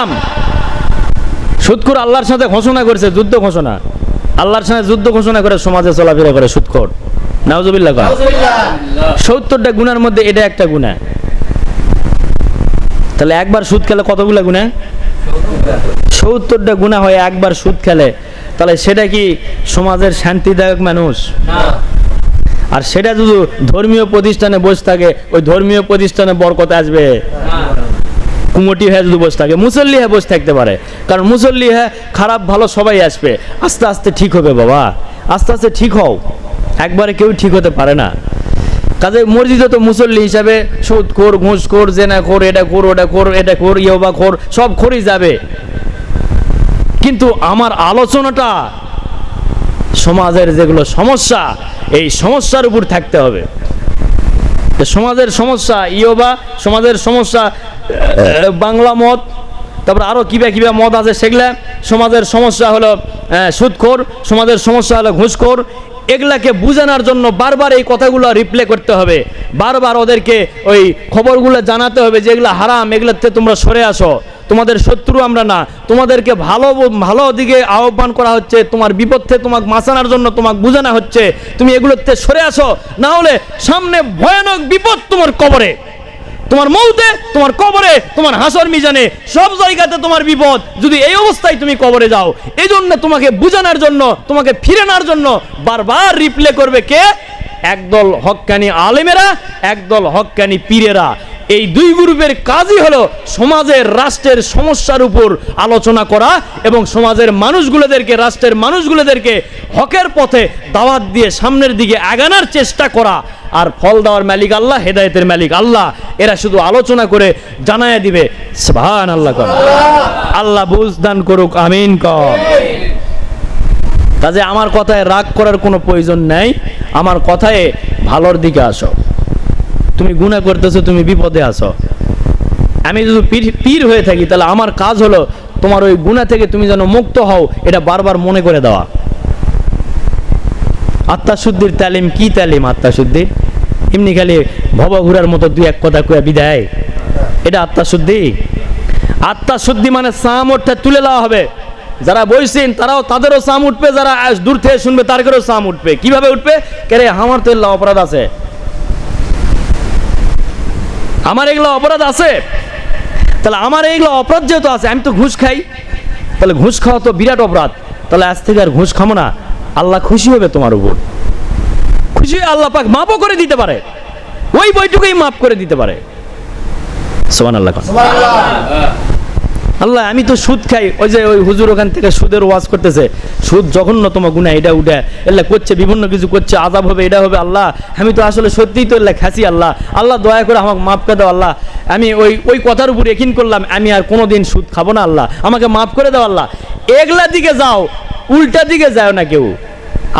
হারাম সুদখোর আল্লাহর সাথে ঘোষণা করেছে যুদ্ধ ঘোষণা। আল্লাহর সাথে যুদ্ধ ঘোষণা করে সমাজে চলাফেরা করে সুদখোর নাউজুবিল্লাহ সত্তরটা গুণার মধ্যে এটা একটা গুণা। তাহলে একবার সুদ খেলে কতগুলা গুণা? সত্তরটা গুণা হয় একবার সুদ খেলে তাহলে সেটা কি সমাজের শান্তিদায়ক মানুষ? আর সেটা যদি ধর্মীয় প্রতিষ্ঠানে বসে থাকে ওই ধর্মীয় প্রতিষ্ঠানে বরকত আসবে। কুমটি হয়ে যদি বসে থাকে, মুসল্লি হয়ে বসে থাকতে পারে। কারণ মুসল্লি হ্যাঁ খারাপ, ভালো সবাই আসবে। আস্তে আস্তে ঠিক হবে বাবা। আস্তে আস্তে ঠিক হও। একবারে কেউ ঠিক হতে পারে না। কাজে মসজিদে তো মুসল্লি হিসাবে সুদ খোর ঘুষ খোর জেনা খোর এটা খোর ওটা খোর এটা খোর ইয়োবা খোর সব খোরই যাবে। কিন্তু আমার আলোচনাটা সমাজের যেগুলো সমস্যা, এই সমস্যার উপর থাকতে হবে। সমাজের সমস্যা ইয়োবা, সমাজের সমস্যা বাংলা মত তারপর আরও কিবা কিবা মত আছে সেগুলা, সমাজের সমস্যা হলো সুদখোর, সমাজের সমস্যা হলো ঘুষখোর। এগুলাকে বুঝানোর জন্য বারবার এই কথাগুলো রিপ্লে করতে হবে। বারবার ওদেরকে ওই খবরগুলো জানাতে হবে যে এগুলো হারাম, এগুলোতে তোমরা সরে আসো। তোমাদের শত্রু আমরা না। তোমাদেরকে ভালো ভালো দিকে আহ্বান করা হচ্ছে। তোমার বিপক্ষে তোমাকে মাসানোর জন্য তোমাকে বোঝানো হচ্ছে। তুমি এগুলোতে সরে আসো। না হলে সামনে ভয়ানক বিপদ তোমার কবরে। তোমার মৌতে, তোমার কবরে, তোমার হাসর মিজানে, সব জায়গাতে তোমার বিপদ। যদি এই অবস্থায় তুমি কবরে যাও এই জন্য তোমাকে বুঝানোর জন্য, তোমাকে ফিরানোর জন্য বারবার রিপ্লে করবে কে? একদল হক্কানি আলেমেরা, একদল হক্কানি পীরেরা। এই দুই গ্রুপের কাজই হলো সমাজের রাষ্ট্রের সমস্যার উপর আলোচনা করা এবং সমাজের মানুষগুলোদেরকে, রাষ্ট্রের মানুষগুলোদেরকে হকের পথে দাওয়াত দিয়ে সামনের দিকে আগানোর চেষ্টা করা। আর ফল দেওয়ার মালিক আল্লাহ, হেদায়েতের মালিক আল্লাহ, এরা শুধু আলোচনা করে জানায় দিবে। সুবহান আল্লাহ কর। আল্লাহ বুঝ দান করুক, আমিন কর। কাজে আমার কথায় রাগ করার কোনো প্রয়োজন নেই। আমার কথায় ভালোর দিকে আসো। তুমি গুণা করতেছো, তুমি বিপদে আসো আমি যদি পীর হয়ে থাকি, তাহলে আমার কাজ হলো তোমার ওই গুণা থেকে তুমি যেন মুক্ত হও, এটা বারবার মনে করে দেওয়া। আত্মাশুদ্ধির তালিম, কি তালিম আত্মাশুদ্ধির এমনি খালি ভবা ঘুরার মতো দুই এক কথা কয়ে বিদায়। এটা আত্মাশুদ্ধি। আত্মাশুদ্ধি মানে সাম ওঠে তুলে দেওয়া হবে। যারা বইছেন, তারাও তাদেরও সাম উঠবে, যারা দূর থেকে শুনবে তার তাদেরও সাম উঠবে। কীভাবে উঠবে? কেরে, আমার তো অপরাধ আছে। আমার এগুলো অপরাধ আছে? তাহলে আমার এইগুলো অপরাধ যেহেতু আছে, আমি তো ঘুষ খাই। তাহলে ঘুষ খাওয়া তো বিরাট অপরাধ। তাহলে আজ থেকে আর ঘুষ খামো না। আল্লাহ খুশি হবে তোমার উপর। খুশি হয়ে আল্লাহ পাক মাপও করে দিতে পারে। ওই বইটুকুই মাপ করে দিতে পারে। সোমান আল্লাহ আল্লাহ, আমি তো সুদ খাই। ওই যে ওই হুজুর ওখান থেকে সুদের ওয়াজ করতেছে। সুদ জঘন্যতম গুণা এটা উঠে। এল্লা করছে, বিভিন্ন কিছু করছে আজাব হবে, এটা হবে, আল্লাহ। আমি তো আসলে সত্যিই তো এল্লা খাসি আল্লাহ। আল্লাহ দয়া করে আমাকে মাফ করে দাও আল্লাহ। আমি ওই ওই কথার উপর একিন করলাম, আমি আর কোনো দিন সুদ খাব না আল্লাহ। আমাকে মাফ করে দাও আল্লাহ। এগলা দিকে যাও, উল্টা দিকে যায় না কেউ।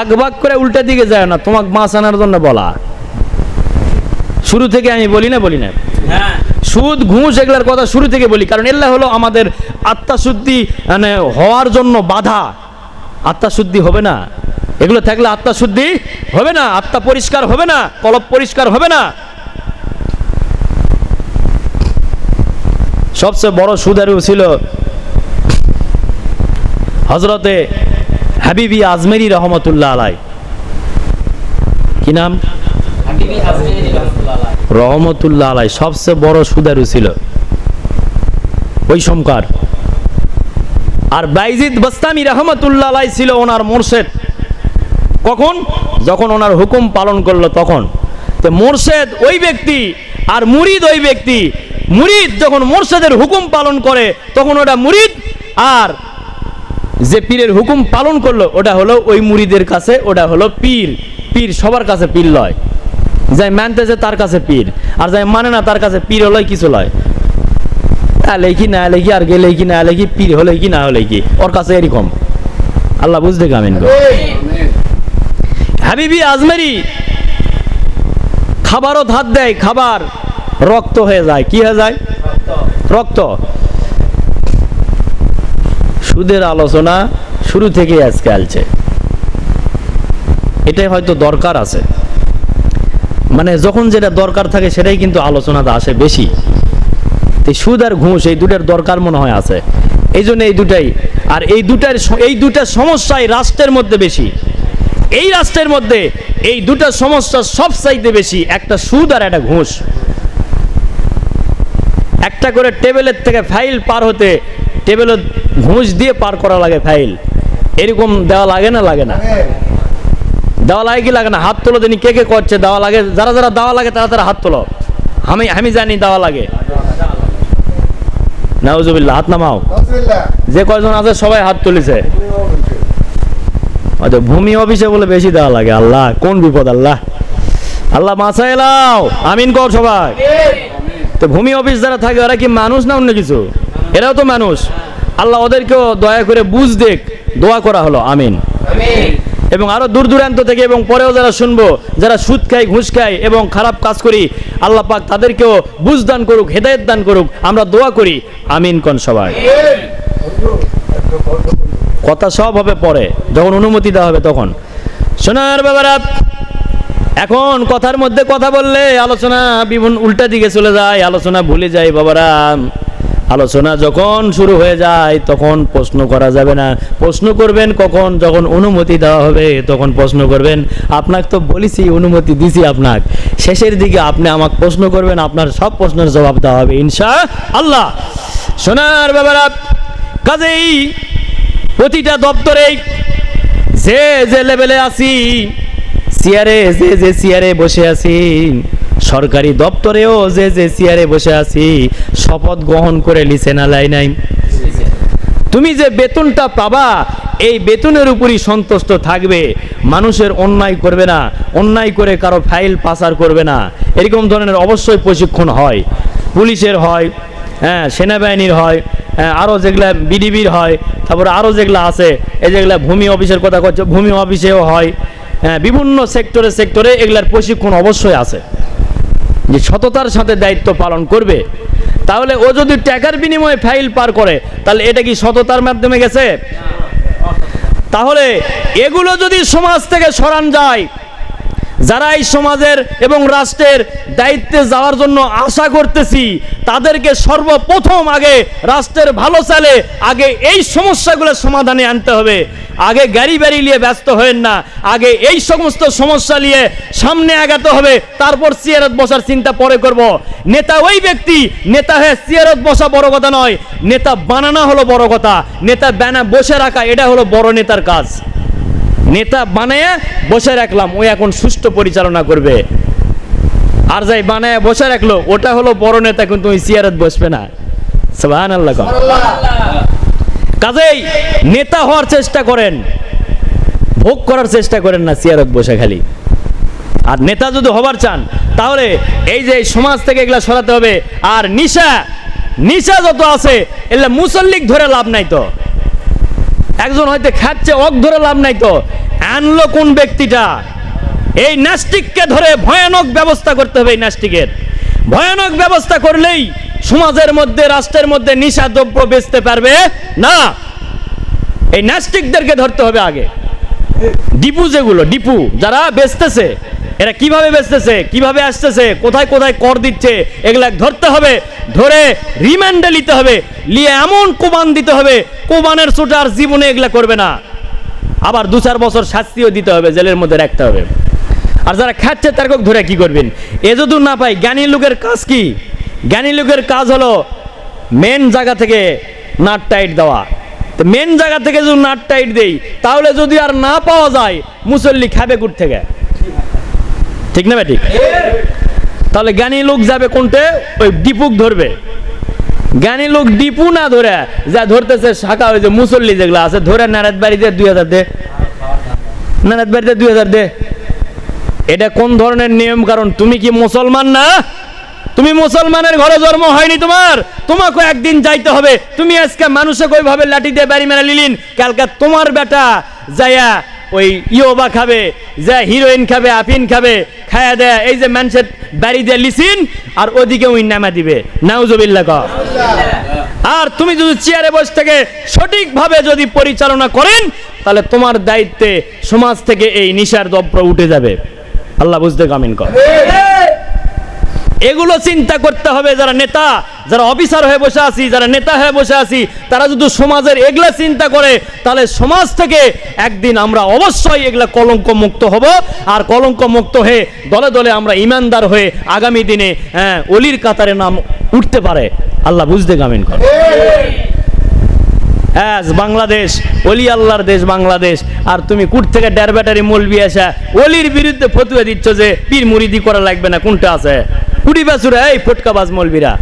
আগবাগ করে উল্টা দিকে যায় না, তোমাকে মাছ আনার জন্য বলা। শুরু থেকে আমি বলি না বলি না। সুদ ঘুষ এগুলার কথা শুরু থেকে বলি কারণ এগুলা হলো আমাদের আত্মাশুদ্ধি মানে হওয়ার জন্য বাধা। আত্মাশুদ্ধি হবে না। এগুলো থাকলে আত্মাশুদ্ধি হবে না আত্মা পরিষ্কার হবে না কলব পরিষ্কার হবে না। সবচেয়ে বড় সুদারু ছিল হজরতে হাবিবি আজমেরি রহমতুল্লাহ আলাই কি নাম? রহমতুল্লাহ আলাই, সবচেয়ে বড় সুদারু ছিল। ওই সমকার। আর বাইজিদ বস্তামি রহমতুল্লাহ আলাই ছিল ওনার মোর্শেদ। কখন? যখন ওনার হুকুম পালন করল তখন। তো মোর্শেদ ওই ব্যক্তি আর মুরিদ ওই ব্যক্তি। মুরিদ যখন মোর্শেদের হুকুম পালন করে, তখন ওটা মুরিদ। আর যে পীরের হুকুম পালন করল, ওটা হলো ওই মুরিদের কাছে, ওটা হলো পীর। পীর সবার কাছে পীর লয়। যাই মানতেছে তার কাছে পীর, আর যাই মানে না তার কাছে পীর হলো কিছু লয়। এলে কি না এলে কি আর গেলে কি না এলে কি পীর হলে কি, না হলে কি, ওর কাছে এরকম। আল্লাহ বুঝতে কামিন হাবিবি আজমেরি খাবারও ধার দেয়, খাবার রক্ত হয়ে যায়। কি হয়ে যায়? রক্ত। সুদের আলোচনা শুরু থেকে আজকে আলছে। এটাই হয়তো দরকার আছে। মানে যখন যেটা দরকার থাকে সেটাই কিন্তু আলোচনাতে আসে বেশি। সুদ আর ঘুষ, এই দুটার দরকার মনে হয় আছে। এই জন্য এই দুটাই। আর এই দুটার এই দুটা সমস্যাই রাষ্ট্রের মধ্যে বেশি। এই রাষ্ট্রের মধ্যে এই দুটা সমস্যা সব চাইতে বেশি, একটা সুদ আর একটা ঘুষ। একটা করে টেবিলের থেকে ফাইল পার হতে টেবিলে ঘুষ দিয়ে পার করা লাগে ফাইল। এরকম দেওয়া লাগে না লাগে না। দেওয়া লাগে কি লাগে না? হাত তোলো দিনই কে কে করছে দেওয়া লাগে? যারা যারা দেওয়া লাগে তারা তারা হাত তোলো। আমি আমি জানি দেওয়া লাগে। নাউজুবিল্লাহ হাত নামাও। যে কয়জন আছে সবাই হাত তুলেছে। আচ্ছা ভূমি অফিসে বলে বেশি দেওয়া লাগে আল্লাহ কোন বিপদ আল্লাহ। আল্লাহ মাছা এলাও আমিন কর সবাই। তো ভূমি অফিস যারা থাকে ওরা কি মানুষ না অন্য কিছু? এরাও তো মানুষ। আল্লাহ ওদেরকেও দয়া করে বুঝ দেখ দোয়া করা হলো আমিন। এবং আরও দূর দূরান্ত থেকে এবং পরেও যারা শুনব, যারা সুদ খাই ঘুষ খাই এবং খারাপ কাজ করি, আল্লাহ পাক তাদেরকেও বুঝ দান করুক, হেদায়ত দান করুক, আমরা দোয়া করি। আমিন কোন সবাই। কথা সব হবে পরে, যখন অনুমতি দেওয়া হবে তখন। শোনার ব্যাপারা এখন কথার মধ্যে কথা বললে আলোচনা বিভিন্ন উল্টা দিকে চলে যায়, আলোচনা ভুলে যায় বাবারা। আলোচনা যখন শুরু হয়ে যায়, তখন প্রশ্ন করা যাবে না। প্রশ্ন করবেন কখন? যখন অনুমতি দেওয়া হবে, তখন প্রশ্ন করবেন, আপনাকে তো বলেছি, অনুমতি দিছি আপনাকে। শেষের দিকে আপনি আমাকে প্রশ্ন করবেন, আপনার সব প্রশ্নের জবাব দেওয়া হবে ইনশা আল্লাহ শোনার ব্যাপারা, কাজেই প্রতিটা দপ্তরেই যে যে লেভেলে আছি, চেয়ারে, যে যে চেয়ারে বসে আছি সরকারি দপ্তরেও যে যে চেয়ারে বসে আছি শপথ গ্রহণ করে লিছে না লাই নাই। তুমি যে বেতনটা পাবা এই বেতনের উপরই সন্তুষ্ট থাকবে। মানুষের অন্যায় করবে না অন্যায় করে কারও ফাইল পাচার করবে না। এরকম ধরনের অবশ্যই প্রশিক্ষণ হয়। পুলিশের হয় হ্যাঁ সেনাবাহিনীর হয় হ্যাঁ, আরও যেগুলা বিডিবির হয় তারপরে আরও যেগুলা আছে এই যেগুলা ভূমি অফিসের কথা করছে ভূমি অফিসেও হয়। হ্যাঁ বিভিন্ন সেক্টরে সেক্টরে এগুলার প্রশিক্ষণ অবশ্যই আছে। যে সততার সাথে দায়িত্ব পালন করবে, তাহলে ও যদি টাকার বিনিময়ে ফাইল পার করে, তাহলে এটা কি সততার মাধ্যমে গেছে? তাহলে এগুলো যদি সমাজ থেকে সরান যায়, যারা এই সমাজের এবং রাষ্ট্রের দায়িত্বে যাওয়ার জন্য আশা করতেছি, তাদেরকে সর্বপ্রথম আগে রাষ্ট্রের ভালো চালে আগে এই সমস্যাগুলো সমাধানে আনতে হবে। আগে গাড়ি বাড়ি নিয়ে ব্যস্ত হয়েন না। আগে এই সমস্ত সমস্যা নিয়ে সামনে আগাতে হবে, তারপর চেয়ারত বসার চিন্তা পরে করব। নেতা ওই ব্যক্তি, নেতা হয়ে চেয়ারত বসা বড় কথা নয়, নেতা বানানো হলো বড় কথা। নেতা বানা বসে রাখা, এটা হলো বড় নেতার কাজ। নেতা বানায় বসে রাখলাম ওই এখন সুষ্ঠু পরিচালনা করবে। আর যাই বানায় বসে রাখল, ওটা হলো বড় নেতা, কিন্তু ওই চেয়ারত বসবে না। সুবহান আল্লাহ কাজেই নেতা হওয়ার চেষ্টা করেন, ভোগ করার চেষ্টা করেন না চেয়ারত বসে খালি। আর নেতা যদি হবার চান, তাহলে এই যে সমাজ থেকে এগুলা সরাতে হবে। আর নিশা নিশা যত আছে, এগুলা মুসল্লিক ধরে লাভ নাই তো। একজন হয়তো খাচ্ছে, অক ধরে লাভ নাই তো। আনলো কোন ব্যক্তিটা? এই নাস্তিককে ধরে ভয়ানক ব্যবস্থা করতে হবে এই নাস্তিকের। ভয়ানক ব্যবস্থা করলেই সমাজের মধ্যে, রাষ্ট্রের মধ্যে নিশা দ্রব্য বেচতে পারবে? না। এই নাস্তিকদেরকে ধরতে হবে আগে। ডিপু যেগুলো, ডিপু, যারা বেচতেছে, এরা কীভাবে বেচতেছে, কীভাবে আসতেছে, কোথায় কোথায় কর দিচ্ছে, এগুলা ধরতে হবে। ধরে রিমান্ডে নিতে হবে। নিয়ে এমন কোবান দিতে হবে, কোবানের ছোটার জীবনে এগুলা করবে না। আবার দু চার বছর শাস্তিও দিতে হবে, জেলের মধ্যে রাখতে হবে। আর যারা খাচ্ছে তারকক ধরে কি করবেন? এ যদি না পাই জ্ঞানী লোকের কাজ কি? জ্ঞানী লোকের কাজ হলো মেন জায়গা থেকে নাট টাইট দেওয়া। তো মেন জায়গা থেকে যদি নাট টাইট দেই, তাহলে যদি আর না পাওয়া যায়, মুসল্লি খাবে কুট থেকে? ঠিক না ঠিক তাহলে জ্ঞানী লোক যাবে কোনটে? ওই ডিপুক ধরবে। জ্ঞানী লোক ডিপু না ধরে, যা ধরতেছে শাখা, ওই যে মুসল্লি যেগুলো আছে, ধরে নারাজ বাড়িতে দুই হাজার দে। নারাজ বাড়িতে দুই হাজার দে। এটা কোন ধরনের নিয়ম? কারণ তুমি কি মুসলমান না? তুমি মুসলমানের ঘরে জন্ম হয়নি তোমার? তোমাকে একদিন যাইতে হবে। তুমি আজকে মানুষে কইভাবে লাঠি দিয়ে বাড়ি মেরে লিলিন কালকে তোমার বেটা যাইয়া ওই ইয়োবা খাবে যা হিরোইন খাবে, আফিন খাবে, খায়া দেয়া এই যে মানুষের বাড়ি দিয়ে লিসিন, আর ওদিকে ওই নামা দিবে। নাউজবিল্লা ক। আর তুমি যদি চেয়ারে বসে থেকে সঠিকভাবে যদি পরিচালনা করেন, তাহলে তোমার দায়িত্বে সমাজ থেকে এই নিশার দ্রব্য উঠে যাবে। আল্লাহ বুঝতে কামিন কর এগুলো চিন্তা করতে হবে যারা নেতা, যারা অফিসার হয়ে বসে আছি, যারা নেতা হয়ে বসে আছি, তারা যদি সমাজের এগুলা চিন্তা করে, তাহলে সমাজ থেকে একদিন আমরা অবশ্যই এগুলা কলঙ্ক মুক্ত হব। আর কলঙ্ক মুক্ত হয়ে দলে দলে আমরা ইমানদার হয়ে আগামী দিনে হ্যাঁ অলির কাতারে নাম উঠতে পারে। আল্লাহ বুঝতে গামিন করে। হ্যাঁ বাংলাদেশ, অলি আল্লাহর দেশ বাংলাদেশ। আর তুমি কুট থেকে ডের ব্যাটারি মলবি আসা, অলির বিরুদ্ধে ফতুয়া দিচ্ছ যে পীর মুরিদি করা লাগবে না, কোনটা আছে? বাছুরে, এই ফটকাবাজ মলবিরা।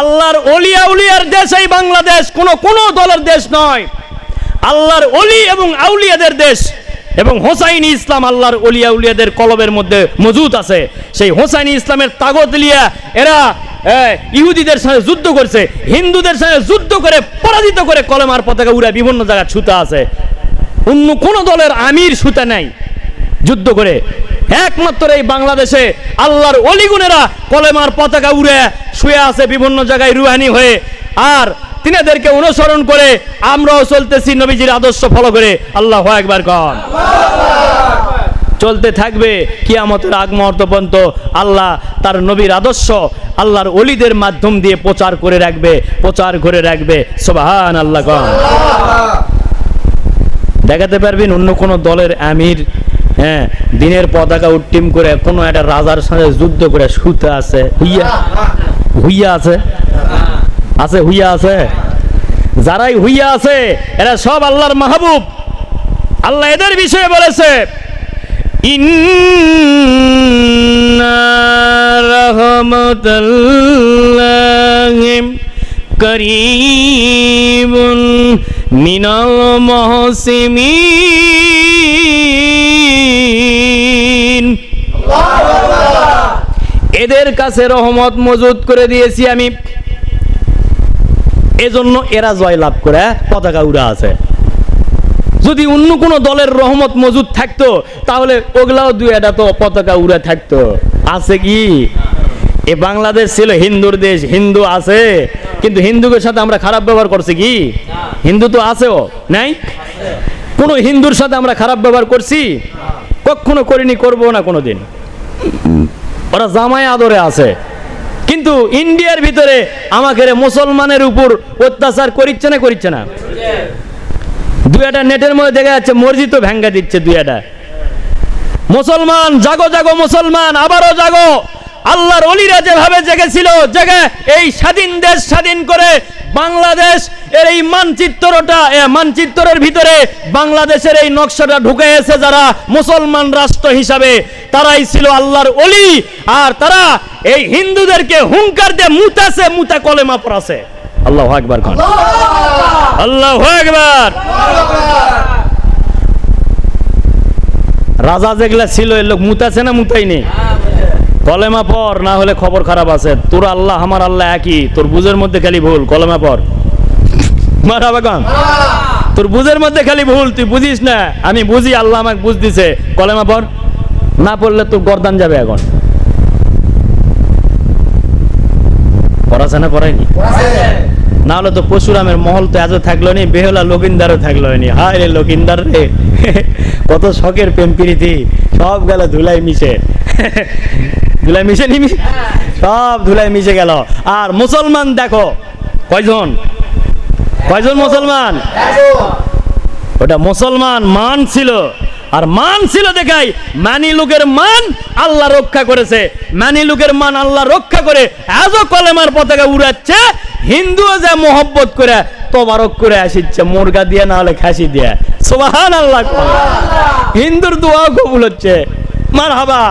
আল্লাহর অলিয়া উলিয়ার দেশ এই বাংলাদেশ, কোনো কোনো দলের দেশ নয়। আল্লাহর অলি এবং আউলিয়াদের দেশ এবং হোসাইনি ইসলাম আল্লাহর অলিয়া উলিয়াদের কলবের মধ্যে মজুদ আছে। সেই হোসাইনি ইসলামের তাগত লিয়া এরা ইহুদিদের সঙ্গে যুদ্ধ করছে, হিন্দুদের সঙ্গে যুদ্ধ করে, পরাজিত করে কলেমার পতাকা উড়ে বিভিন্ন জায়গায় ছুতা আছে। অন্য কোন দলের আমির সুতা নাই, যুদ্ধ করে। একমাত্র এই বাংলাদেশে আল্লাহর অলিগুনেরা কলেমার পতাকা উড়ে শুয়ে আছে বিভিন্ন জায়গায় রুহানি হয়ে। আর তিনাদেরকে অনুসরণ করে আমরাও চলতেছি নবীজির আদর্শ ফলো করে। আল্লাহ একবার কন। চলতে থাকবে কিয়ামতের আগ পর্যন্ত আল্লাহ তার নবীর আদর্শ আল্লাহর অলিদের মাধ্যম দিয়ে প্রচার করে রাখবে, প্রচার করে রাখবে। সোবাহান আল্লাহ দেখাতে পারবেন অন্য কোনো দলের আমির হ্যাঁ দিনের পতাকা উট্টিম করে কোনো একটা রাজার সঙ্গে যুদ্ধ করে শুতে আছে। হুইয়া হুইয়া আছে? আছে, হুইয়া আছে? যারাই হুইয়া আছে, এরা সব আল্লাহর মাহবুব। আল্লাহ এদের বিষয়ে বলেছে করিবুন মিনাল মহসিমিন এদের কাছে রহমত মজুদ করে দিয়েছি আমি। এজন্য এরা জয় লাভ করে পতাকা উড়া আছে। যদি অন্য কোনো দলের রহমত মজুদ থাকতো, তাহলে ওগুলাও দুই একটা তো পতাকা উড়ে থাকতো। আছে কি? এ বাংলাদেশ ছিল হিন্দুর দেশ, হিন্দু আছে। কিন্তু হিন্দুদের সাথে আমরা খারাপ ব্যবহার করছি কি? হিন্দু তো আছেও, নাই? কোনো হিন্দুর সাথে আমরা খারাপ ব্যবহার করছি? কখনো করিনি, করব না কোনোদিন। ওরা জামাই আদরে আছে। কিন্তু ইন্ডিয়ার ভিতরে আমাকে মুসলমানের উপর অত্যাচার করিচ্ছে না করিচ্ছে না। দুই একটা নেটের মধ্যে দেখা যাচ্ছে মসজিদও ভেঙ্গা দিচ্ছে দুই একটা মুসলমান, জাগো জাগো মুসলমান, আবারও জাগো। আল্লাহর অলিরা যেভাবে জেগেছিল, জেগে এই স্বাধীন দেশ স্বাধীন করে বাংলাদেশ এর এই মানচিত্রটা মানচিত্রের ভিতরে বাংলাদেশের এই নকশাটা ঢুকে এসে যারা মুসলমান রাষ্ট্র হিসাবে। তারাই ছিল আল্লাহর অলি আর তারা এই হিন্দুদেরকে হুঙ্কার দিয়ে মুতাছে মুতা কলেমা পড়াছে। আল্লাহ আকবার খান আল্লাহ একবার রাজা যেগুলা ছিল এ লোক মুতাছে না মুতাইনি কলেমা পর না হলে খবর খারাপ আছে। তোর আল্লাহ, আমার আল্লাহ একই। তোর বুঝের মধ্যে খালি ভুল, কলেমা পর মারা বাগান। তোর বুঝের মধ্যে খালি ভুল, তুই বুঝিস না। আমি বুঝি, আল্লাহ আমাকে বুঝ দিছে। কলেমা পর না পড়লে তোর গরদান যাবে এখন। পড়াছে না না হলে তো পশুরামের মহল তো এত থাকল নি, বেহলা লকিন্দারও থাকল নি। হায় রে লকিন্দার রে। কত শখের প্রেম প্রীতি, সব গেল ধুলাই মিশে। ধুলাই মিশে নিবি? সব ধুলাই মিশে গেল। আর মুসলমান দেখো কয়জন? কয়জন মুসলমান? ওটা মুসলমান মান ছিল। আর মান ছিল দেখাই মানি লোকের মান আল্লাহ রক্ষা করেছে। মানি লোকের মান আল্লাহ রক্ষা করে আজও কলেমার পতাকা উড়াচ্ছে হিন্দুও যা মোহব্বত করে তোবারক করে আসিচ্ছে মুরগা দিয়ে না হলে খাসি দিয়ে। সোবাহান আল্লাহ হিন্দুর দোয়াও কবুল হচ্ছে। মার হাবা